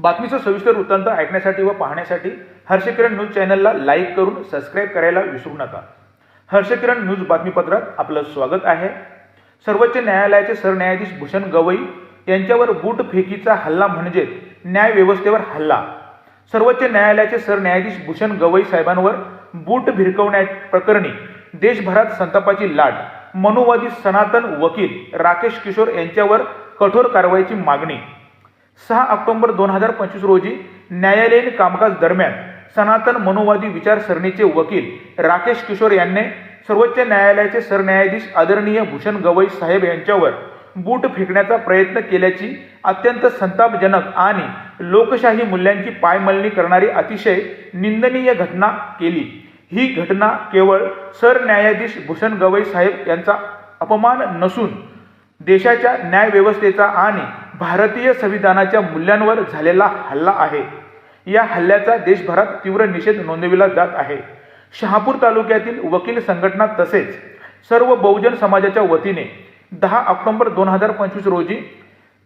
बातमीचं सविस्तर वृत्तांत ऐकण्यासाठी व पाहण्यासाठी हर्षकिरण न्यूज चॅनलला लाईक करून सबस्क्राईब करायला विसरू नका. हर्षकिरण न्यूज बातमीपत्रात आपलं स्वागत आहे. सर्वोच्च न्यायालयाचे सरन्यायाधीश भूषण गवई यांच्यावर बूट फेकीचा हल्ला म्हणजे न्यायव्यवस्थेवर हल्ला. सर्वोच्च न्यायालयाचे सरन्यायाधीश भूषण गवई साहेबांवर बूट भिरकवण्या प्रकरणी देशभरात संतापाची लाट. मनुवादी सनातन वकील राकेश किशोर यांच्यावर कठोर कारवाईची मागणी. सहा ऑक्टोबर दोन हजार पंचवीस रोजी न्यायालयीन कामकाज दरम्यान सनातन मनोवादी विचारसरणीचे वकील राकेश किशोर यांनी सर्वोच्च न्यायालयाचे सरन्यायाधीश आदरणीय भूषण गवई साहेब यांच्यावर बूट फेकण्याचा प्रयत्न केल्याची अत्यंत संतापजनक आणि लोकशाही मूल्यांची पायमलनी करणारी अतिशय निंदनीय घटना केली. ही घटना केवळ सरन्यायाधीश भूषण गवई साहेब यांचा अपमान नसून देशाच्या न्यायव्यवस्थेचा आणि भारतीय संविधानाच्या मूल्यांवर झालेला हल्ला आहे. या हल्ल्याचा देशभरात तीव्र निषेध नोंदविला जात आहे. शहापूर तालुक्यातील वकील संघटना तसेच सर्व बहुजन समाजाच्या वतीने दहा ऑक्टोबर दोन हजार पंचवीस रोजी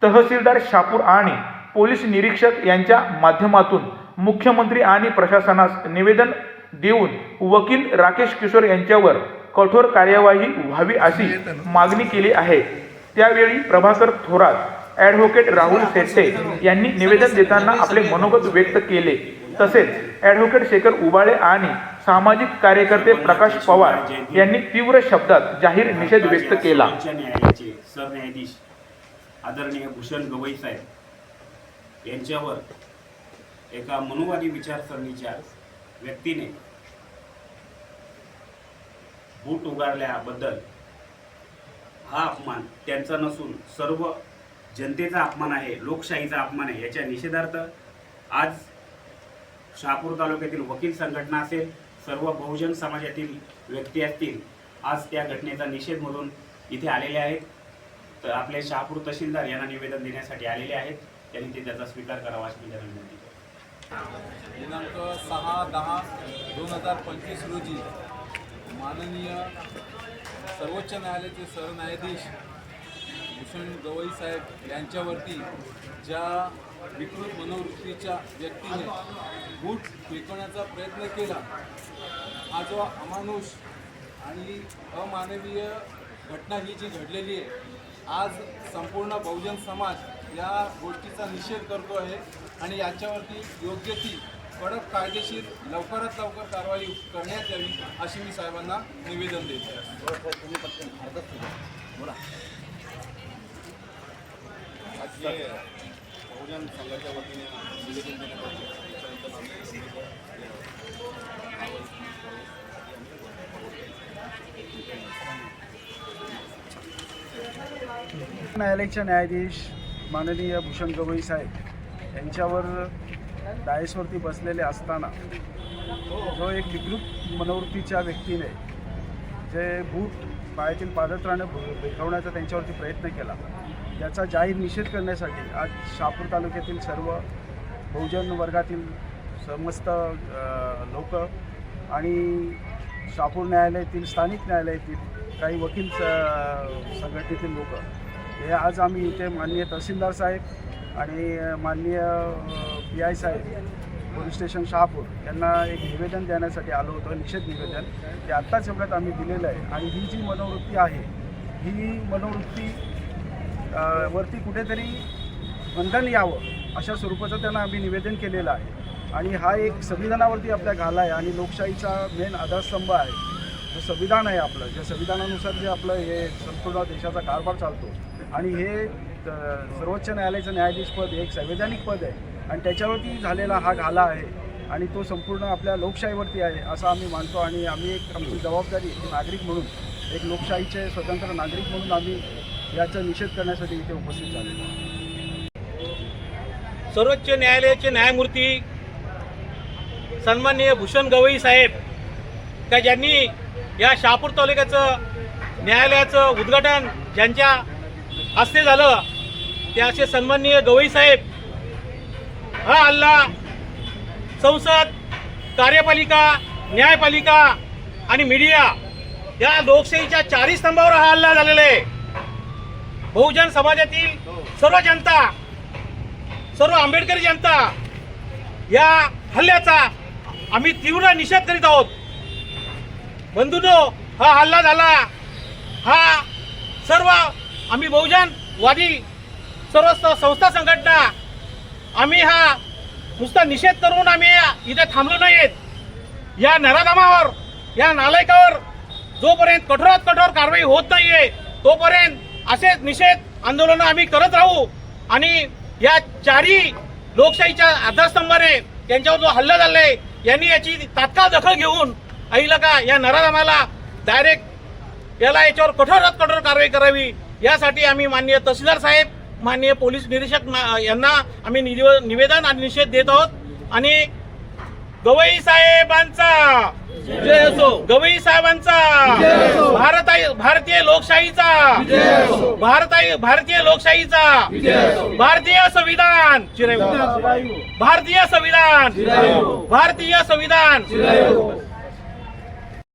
तहसीलदार शापूर आणि पोलीस निरीक्षक यांच्या माध्यमातून मुख्यमंत्री आणि प्रशासनास निवेदन देऊन वकील राकेश किशोर यांच्यावर कठोर कार्यवाही व्हावी अशी मागणी केली आहे. त्यावेळी प्रभाकर थोरात ॲडव्होकेट राहुल शेट्टे यांनी निवेदन देताना आपले मनोगत व्यक्त केले. तसेच ॲडव्होकेट शेखर उबाळे आणि सामाजिक कार्यकर्ते प्रकाश पवार यांनी तीव्र शब्दात जाहीर निषेध व्यक्त केला. सरन्यायाधीश आदरणीय भूषण गवई साहेब यांच्यावर एका मनोवादी विचारसरणीच्या व्यक्तीने बूट उगारल्याबद्दल हा अपमान त्यांचा नसून सर्व जनतेचा अपमान आहे लोकशाहीचा अपमान आहे याच्या निषेधार्थ आज शहापूर तालुक्यातील वकील संघटना असेल सर्व बहुजन समाजातील व्यक्ती असतील आज त्या घटनेचा निषेध म्हणून इथे आलेले आहेत. तर आपले शहापूर तहसीलदार यांना निवेदन देण्यासाठी आलेले आहेत. त्यांनी ते त्याचा स्वीकार करावा अशी त्यांना विनंती दिनांक सहा दहा दोन हजार पंचवीस रोजी माननीय सर्वोच्च न्यायालयाचे सरन्यायाधीश भूषण गवई साहेब यांच्यावरती ज्या विकृत मनोवृत्तीच्या व्यक्तीने बूट फेकवण्याचा प्रयत्न केला हा जो अमानुष आणि अमानवीय घटना ही जी घडलेली आहे आज संपूर्ण बहुजन समाज या गोष्टीचा निषेध करतो आहे आणि याच्यावरती योग्य ती कडक कायदेशीर लवकरात लवकर कारवाई करण्यात यावी अशी मी साहेबांना निवेदन देतो. बहुजन संघाच्या वतीने न्यायालयाचे न्यायाधीश माननीय भूषण गवई साहेब यांच्यावर डायसवरती बसलेले असताना जो एक विकृत मनोवृत्तीच्या व्यक्तीने जे बूट पायातील पादत्राणं भेटवण्याचा त्यांच्यावरती प्रयत्न केला याचा जाहीर निषेध करण्यासाठी आज शहापूर तालुक्यातील सर्व बहुजन वर्गातील समस्त लोक आणि शहापूर न्यायालयातील स्थानिक न्यायालयातील काही वकील स- संघटनेतील लोक हे आज आम्ही इथे माननीय तहसीलदार साहेब आणि माननीय पी आय साहेब पोलीस स्टेशन शहापूर यांना एक निवेदन देण्यासाठी आलो होतं निषेध निवेदन. ते आत्ताच एवढ्यात आम्ही दिलेलं आहे. आणि ही जी मनोवृत्ती आहे ही मनोवृत्ती वरती कुठेतरी बंधन यावं अशा स्वरूपाचं त्यांना आम्ही निवेदन केलेलं आहे. आणि हा एक संविधानावरती आपल्या घाला आहे आणि लोकशाहीचा मेन आधारस्तंभ आहे. जो संविधान आहे आपलं ज्या संविधानानुसार जे आपलं हे संपूर्ण देशाचा कारभार चालतो. आणि हे सर्वोच्च न्यायालयाचं न्यायाधीशपद हे एक संवैधानिक पद आहे. आणि त्याच्यावरती झालेला हा घाला आहे. आणि तो संपूर्ण आपल्या लोकशाहीवरती आहे असं आम्ही मानतो. आणि आम्ही एक आमची जबाबदारी नागरिक म्हणून एक लोकशाहीचे स्वतंत्र नागरिक म्हणून आम्ही याचा निषेध करण्यासाठी इथे उपस्थित झाले सर्वोच्च न्यायालयाचे न्यायमूर्ती सन्माननीय भूषण गवई साहेब का ज्यांनी या शहापूर तालुक्याचं न्यायालयाचं उद्घाटन ज्यांच्या हस्ते झालं ते असे सन्माननीय गवई साहेब हा हल्ला संसद कार्यपालिका न्यायपालिका आणि मीडिया या लोकशाहीच्या चारही स्तंभावर हा हल्ला झालेला आहे. बहुजन समाजातील सर्व जनता सर्व आंबेडकरी जनता या हल्ल्याचा आम्ही तीव्र निषेध करीत आहोत. बंधूनो हा हल्ला झाला. हा सर्व आम्ही बहुजनवादी सर्व संस्था संघटना आम्ही हा नुसता निषेध करून आम्ही इथे थांबलो नाहीत. या नराधमावर या नालायकावर जोपर्यंत कठोरात कठोर कारवाई होत नाहीये तोपर्यंत असे निषेध आंदोलन आम्ही करत राहू आणि या चारही लोकशाहीच्या आधारस्तंभाने त्यांच्यावर जो हल्ला झालाय यांनी याची तात्काळ दखल घेऊन आईला का या नराधामाला डायरेक्ट याला याच्यावर कठोरात कठोर कारवाई करावी यासाठी आम्ही माननीय तहसीलदार साहेब माननीय पोलीस निरीक्षक ना- यांना आम्ही निवेदन आणि निषेध देत आहोत. आणि गवई साहेबांचा. गवई साहेबांचा. भारत भारतीय लोकशाहीचा. भारताई भारतीय लोकशाहीचा. भारतीय संविधान. भारतीय संविधान. भारतीय संविधान.